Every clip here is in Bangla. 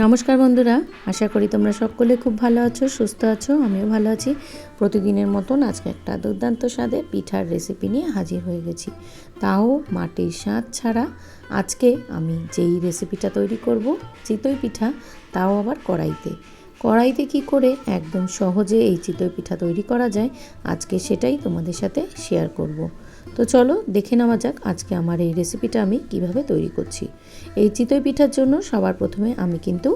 নমস্কার বন্ধুরা, আশা করি তোমরা সকলে খুব ভালো আছো, সুস্থ আছো, আমিও ভালো আছি। প্রতিদিনের মতন আজকে একটা দুর্দান্ত স্বাদে পিঠার রেসিপি নিয়ে হাজির হয়ে গেছি। তাও মাটির স্বাদ ছাড়া আজকে আমি যেই রেসিপিটা তৈরি করব, চিতই পিঠা, তাও আবার কড়াইতে। কড়াইতে কি করে একদম সহজে এই চিতই পিঠা তৈরি করা যায়, আজকে সেটাই তোমাদের সাথে শেয়ার করব। তো চলো দেখে নেওয়া যাক আজকে আমার এই রেসিপিটা আমি কীভাবে তৈরি করছি। এই চিতই পিঠার জন্য সবার প্রথমে আমি কিন্তু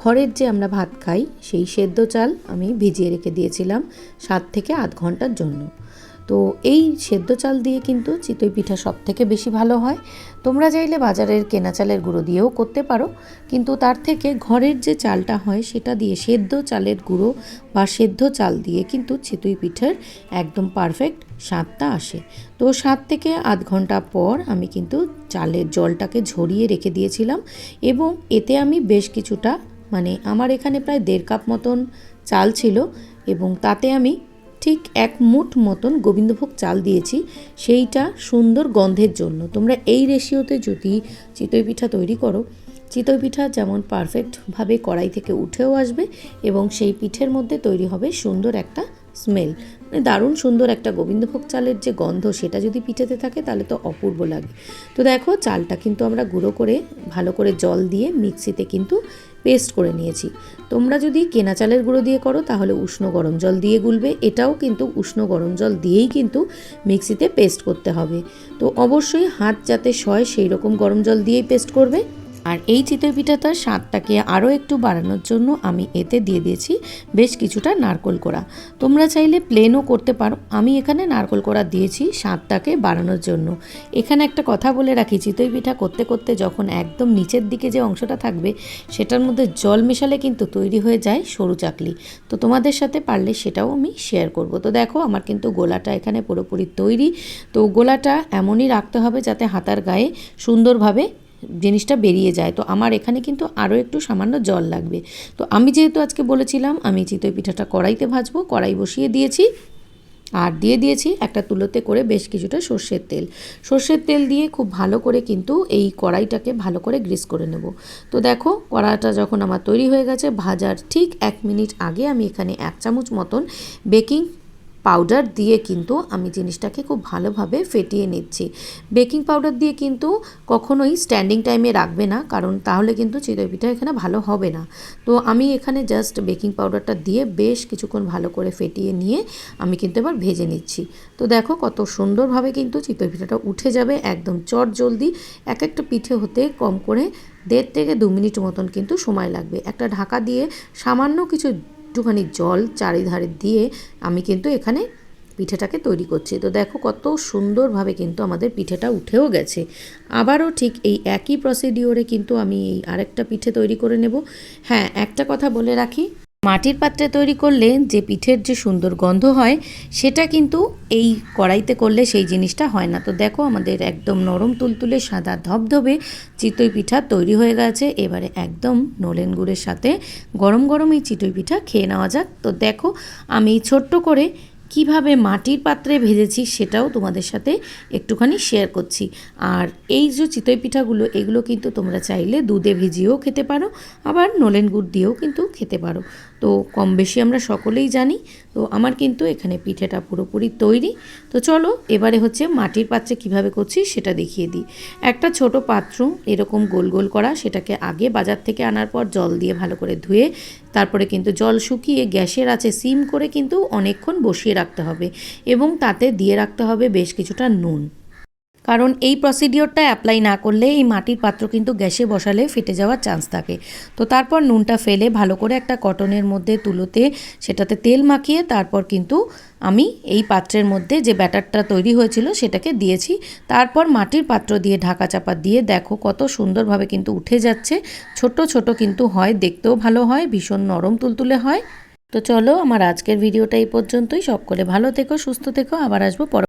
খড়ের যে আমরা ভাত খাই, সেই সেদ্ধ চাল আমি ভিজিয়ে রেখে দিয়েছিলাম সাত থেকে আধ ঘণ্টার জন্য। তো এই সেদ্ধ চাল দিয়ে কিন্তু চিতই পিঠা সব থেকে বেশি ভালো হয়। তোমরা চাইলে বাজারের কেনা চালের গুঁড়ো দিয়েও করতে পারো। কিন্তু তার থেকে ঘরের যে চালটা হয়, সেটা দিয়ে সেদ্ধ চালের গুঁড়ো বা সেদ্ধ চাল দিয়ে কিন্তু চিতই পিঠার একদম পারফেক্ট স্বাদটা আসে। তো সাত থেকে আধ ঘণ্টা পর আমি কিন্তু চালের জলটাকে ঝরিয়ে রেখে দিয়েছিলাম এবং এতে আমি বেশ কিছুটা মানে আমার এখানে প্রায় দেড় কাপ মতন চাল ছিল এবং তাতে আমি ঠিক এক মুঠ মতন গোবিন্দভোগ চাল দিয়েছি, সেইটা সুন্দর গন্ধের জন্য। তোমরা এই রেশিওতে যদি চিতই পিঠা তৈরি করো, চিতই পিঠা যেমন পারফেক্টভাবে কড়াই থেকে উঠেও আসবে এবং সেই পিঠের মধ্যে তৈরি হবে সুন্দর একটা স্মেল মানে দারুণ সুন্দর একটা গোবিন্দভোগ চালের যে গন্ধ, সেটা যদি পিঠেতে থাকে তাহলে তো অপূর্ব লাগে। তো দেখো, চালটা কিন্তু আমরা গুঁড়ো করে ভালো করে জল দিয়ে মিক্সিতে কিন্তু পেস্ট করে নিয়েছি। তোমরা যদি কেনা চালের গুঁড়ো দিয়ে করো, তাহলে উষ্ণ গরম জল দিয়ে গুলবে। এটাও কিন্তু উষ্ণ গরম জল দিয়েই কিন্তু মিক্সিতে পেস্ট করতে হবে। তো অবশ্যই হাত যাতে সয় সেই রকম গরম জল দিয়েই পেস্ট করবে। আর এই চিতই পিঠাটার স্বাদটাকে আরও একটু বাড়ানোর জন্য আমি এতে দিয়ে দিয়েছি বেশ কিছুটা নারকোল কোড়া। তোমরা চাইলে প্লেনও করতে পারো। আমি এখানে নারকোল কোড়া দিয়েছি স্বাদটাকে বাড়ানোর জন্য। এখানে একটা কথা বলে রাখি চিতই পিঠা করতে করতে যখন একদম নিচের দিকে যে অংশটা থাকবে, সেটার মধ্যে জল মেশালে কিন্তু তৈরি হয়ে যায় সরু চাকলি। তো তোমাদের সাথে পারলে সেটাও আমি শেয়ার করব। তো দেখো, আমার কিন্তু গোলাটা এখানে পুরোপুরি তৈরি। তো গোলাটা এমনই রাখতে হবে যাতে হাতার গায়ে সুন্দরভাবে জিনিসটা বেরিয়ে যায়। তো আমার এখানে কিন্তু আরও একটু সামান্য জল লাগবে। তো আমি যেহেতু আজকে বলেছিলাম, আমি চিতই পিঠাটা কড়াইতে ভাজবো, কড়াই বসিয়ে দিয়েছি। আর দিয়ে দিয়েছি একটা তুলোতে করে বেশ কিছুটা সর্ষের তেল। সর্ষের তেল দিয়ে খুব ভালো করে কিন্তু এই কড়াইটাকে ভালো করে গ্রিস করে নেব। তো দেখো কড়াটা যখন আমার তৈরি হয়ে গেছে, ভাজার ঠিক এক মিনিট আগে আমি এখানে এক চামচ মতন বেকিং পাউডার দিয়ে কিন্তু আমি জিনিসটাকে খুব ভালোভাবে ফেটিয়ে নিচ্ছি। বেকিং পাউডার দিয়ে কিন্তু কখনোই স্ট্যান্ডিং টাইমে রাখবে না, কারণ তাহলে কিন্তু চিতই পিঠা এখানে ভালো হবে না। তো আমি এখানে জাস্ট বেকিং পাউডারটা দিয়ে বেশ কিছুক্ষণ ভালো করে ফেটিয়ে নিয়ে আমি কিন্তু এবার ভেজে নিচ্ছি। তো দেখো কত সুন্দরভাবে কিন্তু চিতই পিঠাটা উঠে যাবে একদম চট জলদি। এক একটা পিঠে হতে কম করে দেড় থেকে দু মিনিট মতন কিন্তু সময় লাগবে। একটা ঢাকা দিয়ে সামান্য কিছু একটুখানি জল চারিধারে দিয়ে আমি কিন্তু এখানে পিঠেটাকে তৈরি করছি। তো দেখো কত সুন্দরভাবে কিন্তু আমাদের পিঠেটা উঠেও গেছে। আবারও ঠিক এই একই প্রসিডিওরে কিন্তু আমি এই আরেকটা পিঠে তৈরি করে নেব। হ্যাঁ একটা কথা বলে রাখি। মাটির পাত্রে তৈরি করলে যে পিঠের যে সুন্দর গন্ধ হয়, সেটা কিন্তু এই কড়াইতে করলে সেই জিনিসটা হয় না। তো দেখো আমাদের একদম নরম তুলতুলে সাদা ধবধবে চিতই পিঠা তৈরি হয়ে গেছে। এবারে একদম নলেন গুড়ের সাথে গরম গরম এই চিতই পিঠা খেয়ে নেওয়া যাক। তো দেখো আমি ছোট্ট করে কীভাবে মাটির পাত্রে ভেজেছি সেটাও তোমাদের সাথে একটুখানি শেয়ার করছি। আর এই যে চিতই পিঠাগুলো, এগুলো কিন্তু তোমরা চাইলে দুধে ভিজিয়েও খেতে পারো, আবার নলেন গুড় দিয়েও কিন্তু খেতে পারো। তো কম বেশি আমরা সকলেই জানি তো আমার কিন্তু এখানে পিঠেটা পুরোপুরি তৈরি। তো চলো, এবারে হচ্ছে মাটির পাত্রে কীভাবে করছি সেটা দেখিয়ে দিই। একটা ছোট পাত্র এরকম গোল গোল করা, সেটাকে আগে বাজার থেকে আনার পর জল দিয়ে ভালো করে ধুয়ে, তারপরে কিন্তু জল শুকিয়ে গ্যাসের আছে সিম করে কিন্তু অনেকক্ষণ বসিয়ে রাখতে হবে এবং তাতে দিয়ে রাখতে হবে বেশ কিছুটা নুন। কারণ এই প্রসিডিওরটা অ্যাপ্লাই না করলে এই মাটির পাত্র কিন্তু গ্যাসে বসালে ফেটে যাওয়ার চান্স থাকে। তো তারপর নুনটা ফেলে ভালো করে একটা কটনের মধ্যে তুলোতে সেটাতে তেল মাখিয়ে তারপর কিন্তু আমি এই পাত্রের মধ্যে যে ব্যাটারটা তৈরি হয়েছিল সেটাকে দিয়েছি। তারপর মাটির পাত্র দিয়ে ঢাকা চাপা দিয়ে দেখো কত সুন্দরভাবে কিন্তু উঠে যাচ্ছে। ছোট ছোট কিন্তু হয়, দেখতেও ভালো হয়, ভীষণ নরম তুলতুলে হয়। তো চলো, আমার আজকের ভিডিওটা এই পর্যন্তই। সকলে ভালো থেকো, সুস্থ থেকো। আবার আসব পর